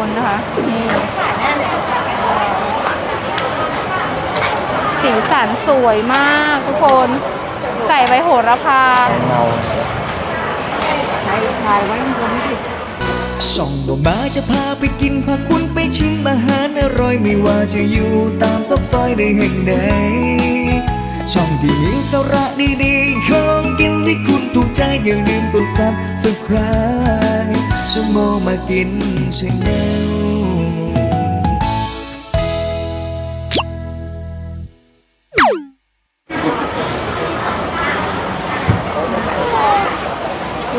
คนนะคะนี่สีสันสวยมากทุกคน ใส่ใบโหระพาเงาช่องบ่มาจะพาไปกินพาคุณไปชิมอาหารอร่อยไม่ว่าจะอยู่ตามซอกซอยในแห่งใดช่องที่มีสาระดีๆของกินที่คุณถูกใจอย่าลืมกดซับสไคร b e ชั่วโมงมากินชาแนล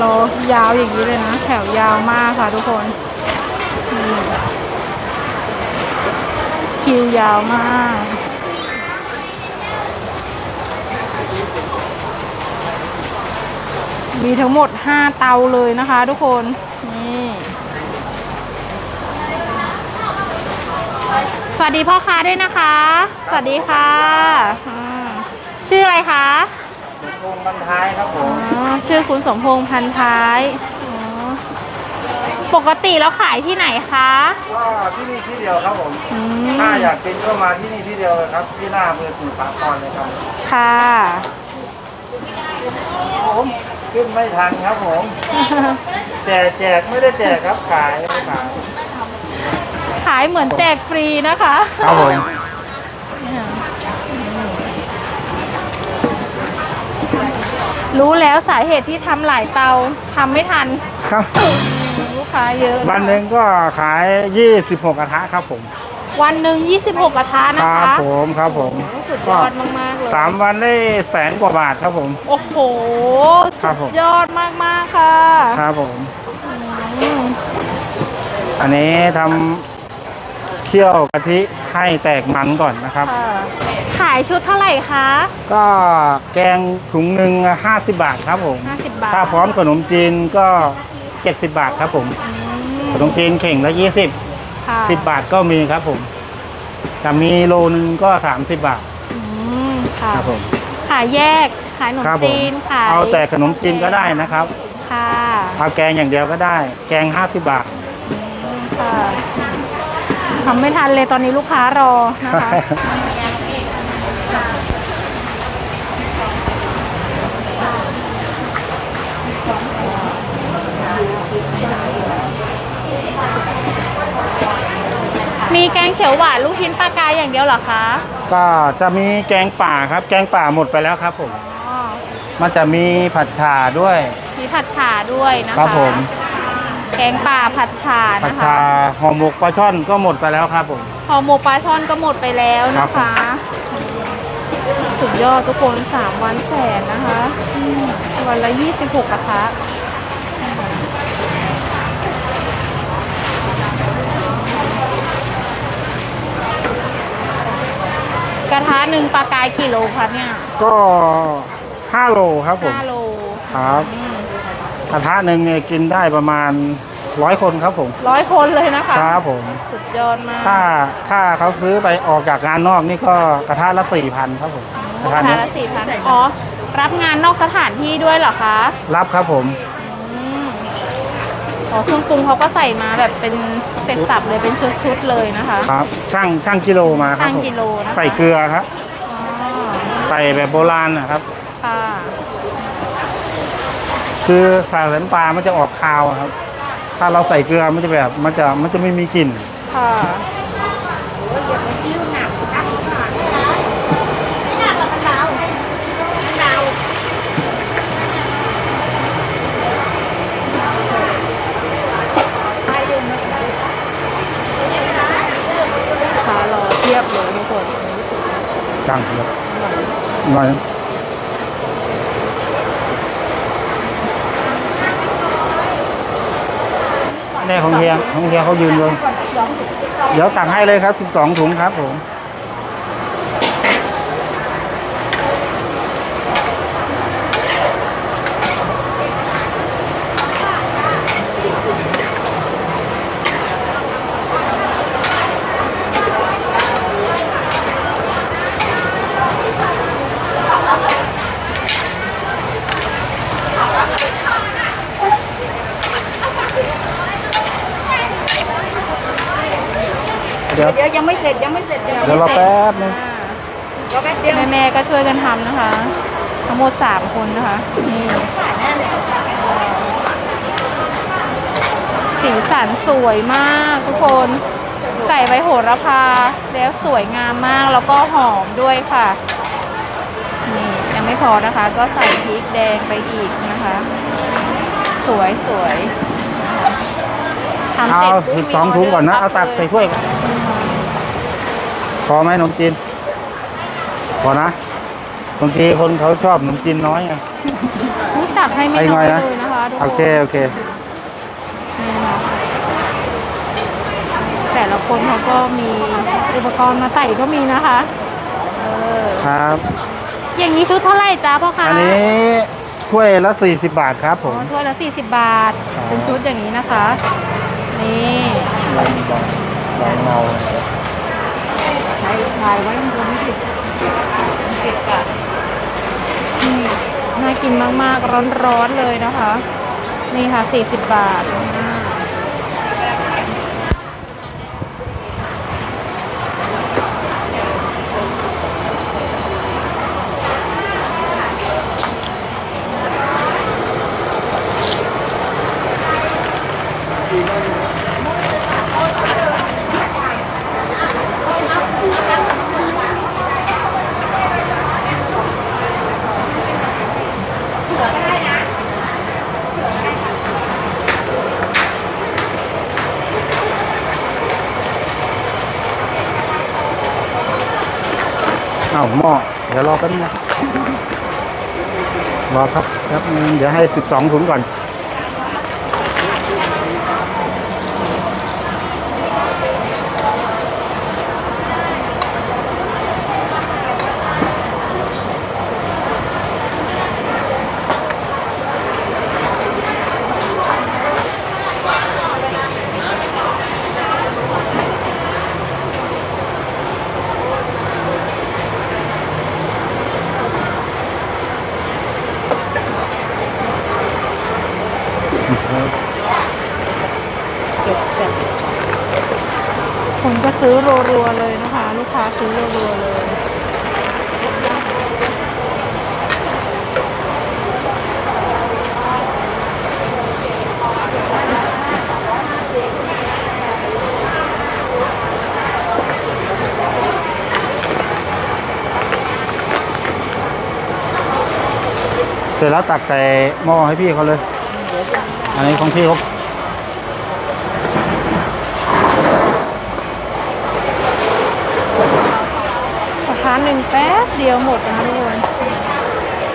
รอยาวอย่างนี้เลยนะ แถวยาวมากค่ะทุกคน คิวยาวมาก มีทั้งหมด 5 เตาเลยนะคะทุกคน นี่ สวัสดีพ่อค้าด้วยนะคะ สวัสดีค่ะอ่าชื่ออะไรคะวงบันท้ายครับผมอ๋อชื่อคุณสมพงษ์พันท้ายอ๋อปกติแล้วขายที่ไหนคะก็ที่นี่ที่เดียวครับผมอืมถ้าอยากกินก็มาที่นี่ที่เดียวเลยครับ ที่หน้าอำเภอสมุทรสาครเลยครับค่ะ ผม ขึ้นไม่ทันครับผมแจกแจกไม่ได้แจกครับขายไม่ได้ขายขายเหมือนแจกฟรีนะคะครับผมเนี่ยรู้แล้วสาเหตุที่ทำหลายเตาทำไม่ทันครับลูกค้าเยอะวันหนึ่งก็ขาย 26กระทะครับผม วันหนึ่ง26กระทะคนะรับคะผมครับผม โอ้สุดยอดมากๆเลย สามวันได้แสนกว่าบาทครับผม โอ้โหครัสุบผมดยอดมากๆค่ะครับผม อืมอันนี้ทำเคี่ยวกะทิให้แตกมันก่อนนะครับ ค่ะขายชุดเท่าไหร่คะ ก็แกงถุงหนึ่ง50บาทครับผม 50 บาทถ้าพร้อมขนมจีนก็70บาทครับผมอืมขนมจีนเข่งละ20ค่ะ10บาทก็มีครับผมแต่มีโลนึงก็30บาทอืม ค่ะครับผมขายแยกขายขนมครับผมจีนขายเอาแต่ขนมจีนก็ได้นะครับค่ะเอาแกงอย่างเดียวก็ได้ แกง50บาทอืมค่ะทำไม่ทันเลยตอนนี้ลูกค้ารอนะคะ มีแกงเขียวหวานลูกชิ้นปลากายอย่างเดียวเหรอคะ ก็จะมีแกงป่าครับ แกงป่าหมดไปแล้วครับผม อ๋อ มันจะมีผัดฉ่าด้วย มีผัดฉ่าด้วยนะคะครับผม แกงป่าผัดฉ่าผัดนะคะ ฉ่าห่อหมกปลาช่อนก็หมดไปแล้วครับผม ห่อหมกปลาช่อนก็หมดไปแล้วครันะบคะสุดยอดทุกคนสามวันแสนนะคะอืมวันละยี่สิบหกกระทะ กระทะหนึ่งปลากายกี่โลคะเนี่ยก็5โลครับผมห้าโลครับอืมกระทะหนึ่งเนี่ยกินได้ประมาณร้อยคนครับผมร้อยคนเลยนะคะ ครับผม สุดยอดมากถ้าถ้าเขาซื้อไปออกจากงานนอกนี่ก็กระทะละสี่พันครับผมกกระระทะทะนี้ละสี่พันอ๋อ รับงานนอกสถานที่ด้วยเหรอคะ รับครับผมอืม อ๋อเครื่องปรุงเขาก็ใส่มาแบบเป็นเสร็จสับเลยเป็นชุดๆเลยนะคะ ครับช่างช่างกิโลมาครับช่างผมกิโลนะคะ ใส่เกลือครับ อ๋อใส่แบบโบราณนะครับ ค่ะคือใส่น้ำปลามันจะออกคาวอะครับ ถ้าเราใส่เกลือมันจะแบบมันจะมันจะไม่มีกลิ่น ค่ะ ค่ะ รอเทียบเลยทุกคนจังครับอร่อยนี่ของเฮียของเฮียเขายืนเลยเดี๋ยวตักให้เลยครับ 12ถุงครับผม ยังไม่เสร็จยังไม่เสร็จยังเดี๋ยวรอแป๊บนึง รอแป๊บเดียวแม่แม่ๆก็ช่วยกันทำนะคะ ทั้งหมดสามคนนะคะนี่สีสันสวยมากทุกคน ใส่ใบโหระพาแล้วสวยงามมากแล้วก็หอมด้วยค่ะ นี่ยังไม่พอนะคะ ก็ใส่พริกแดงไปอีกนะคะ สวยสวยทำเอาเสร็จปุ๊สิบสองถุงก่อนนะ เอาตักใส่ถ้วยก่อน พอไหมขนมจีน พอนะบางทีคนเขาชอบขนมจีนน้อยไง นี่ตักให้ไม่ไอ้น้น้ออยยเลนะยนะคะทุกคนโอเค โอเค นี่ค่ะแต่ละคนเขาก็มีอุปกรณ์มาใส่ก็มีนะคะ เออ ครับ อย่างนี้ชุดเท่าไหร่จ้าพ่อคะอันนี้ถ้วยละ 40 บาทครับผอ๋อม ถ้วยละ40 บาทครับเป็นชุดอย่างนี้นะคะ นี่ ลองลองลองเมา ถ่ายไว้มันไม่เสร็จเก็บอะนี่น่ากินมากๆ ร้อนๆเลยนะคะ นี่ค่ะ 40 บาท เอ้าหม้อเดี๋ยวรอแป๊บนึงนะรอครับแป๊บนึงเดี๋ยวให้สิบสองถุงก่อนก็ซื้อ รัวๆเลยนะคะ ลูกค้าซื้อรัวๆเลยเสร็จแล้วตักใส่หม้อให้พี่เขาเลย อันนี้ของพี่เขา ระทานหนึ่งแป๊บเดียวหมดนะคะทุกคน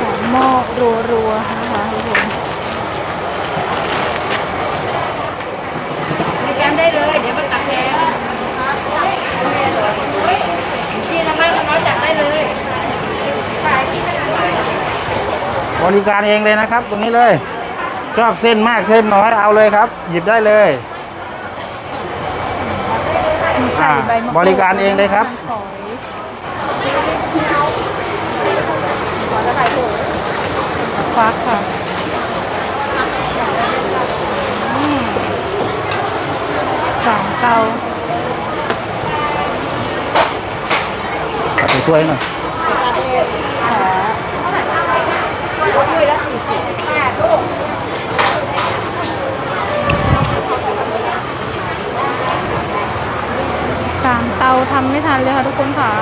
สองหม้อรัวๆนะคะทุกคน มีการได้เลย เดี๋ยวมันตักแทนจีนละมากละน้อยจัดได้เลย บริการเองเลยนะครับ ตรงนี้เลยชอบเส้นมากเส้นน้อยเอาเลยครับ หยิบได้เลยมีใส่ใบมะกรูดบริการเองเลยครับฝอยควักค่ะอืมสองเตาเอาไปช่วยหน่อย ด้วยละสี่สิบห้าลูกสามเตาทำไม่ทันเลยค่ะทุกคนค่ะ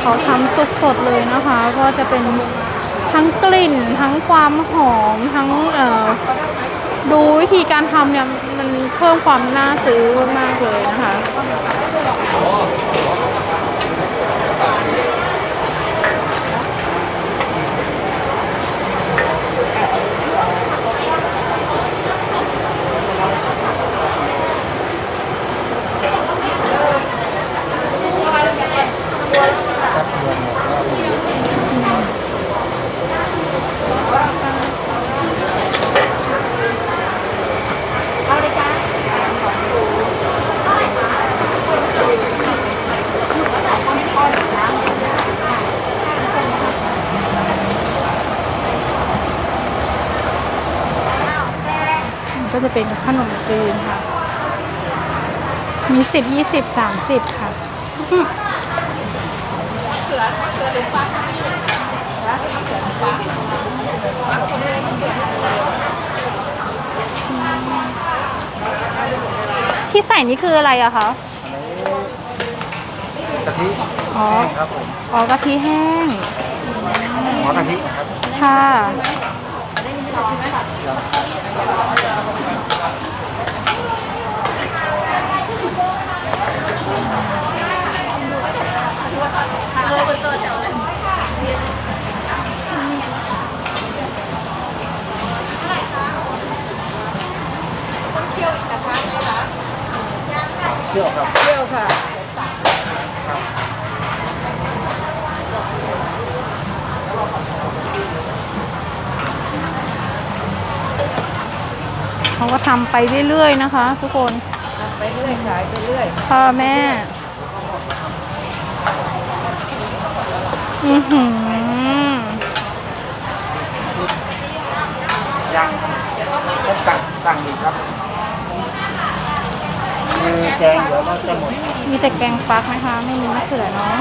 เขาทำสดๆเลยนะคะ ก็จะเป็นทั้งกลิ่นทั้งความหอมทั้งเอ่อ ดูวิธีการทำเนี่ยมันเพิ่มความน่าซื้อมากเลยนะคะเป็นขนมจีนค่ะ มี สิบยี่สิบสามสิบค่ะที่ใส่นี่คืออะไรอะคะกะทิอ๋อครับผมอ๋อกะทิแห้งหัวกะทินะครับค่ะ เที่ยวครับเที่ยวค่ะเขาก็ทำไปเรื่อยๆนะคะ ทุกคน ไปเรื่อยขายไปเรื่อย ค่ะแม่ อือหือยังต้องสั่งสั่งอีกครับมีแกงเดี๋ยวเราจะหมด มีแต่แกงฟักนะคะ ไม่มีมะเขือเนาะ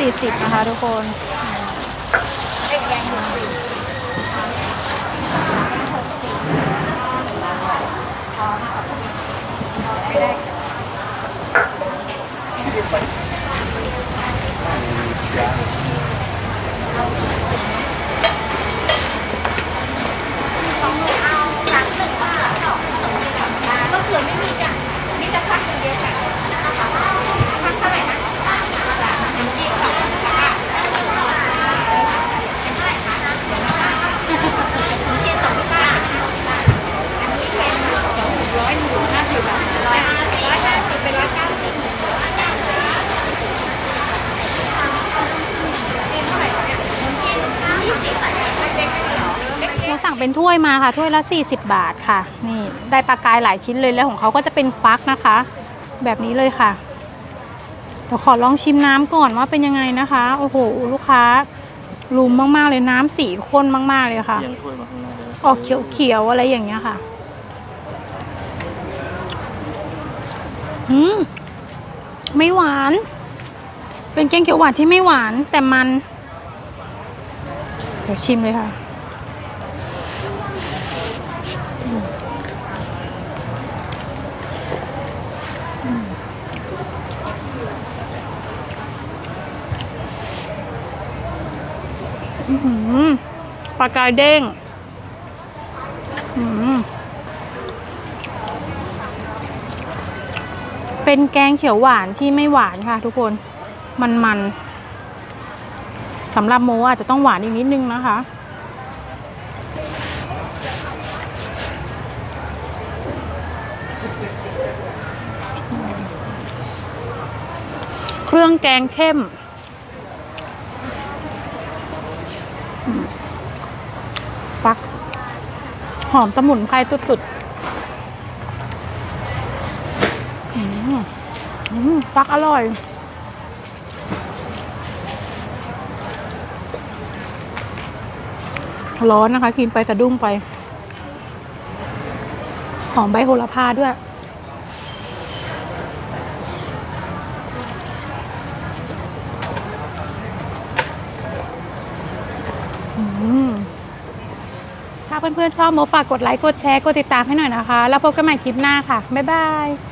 สี่สิบนะคะทุกคนมะเขือไม่มีจ้ะมีแต่ผักอย่างเดียวค่ะผักเท่าไหร่นะจ้ะน้ำจิ้มสองค่ะน้ำจิ้มสองที่บ้านอันนี้เป็นร้อยหนึ่งห้าสิบบาทร้อยห้าสิบร้อยห้าสิบเป็นร้อยเก้าสิบจิ้มเท่าไหร่คะเนี่ยน้ำจิ้มยี่สิบเล็กๆเหรอเล็กๆ เราสั่งเป็นถ้ วยมาค่ะถ้วยละ 40 บาทค่ะ นี่ได้ปลากายหลายชิ้นเลยแล้วของเขาก็จะเป็นฟักนะคะ แบบนี้เลยค่ะเดี๋ยวขอลองชิมน้ำก่อนว่าเป็นยังไงนะคะ โอ้โห ลูกค้ารุมมากๆเลยน้ำสีข้นมากๆเลยค่ะเอียงถ้วยมาข้างหน้าเลยออกเขียวๆอะไรอย่างเงี้ยค่ะอืมไม่หวาน เป็นแกงเขียวหวานที่ไม่หวานแต่มัน เดี๋ยวชิมเลยค่ะ ปลากายเด้งเป็นแกงเขียวหวานที่ไม่หวานค่ะทุกคน มันมันๆสำหรับโมอาจจะต้องหวานอีกนิดนึงนะคะ เครื่องแกงเข้ม ฟัก หอมสมุนไพรสุดๆฟักอร่อยร้อนนะคะ กินไปสะดุ้งไป หอมใบโหระพาด้วย อืม เพื่อนๆชอบโมฝากกดไลค์กดแชร์กดติดตามให้หน่อยนะคะ แล้วพบกันใหม่คลิปหน้าค่ะ บ๊ายบาย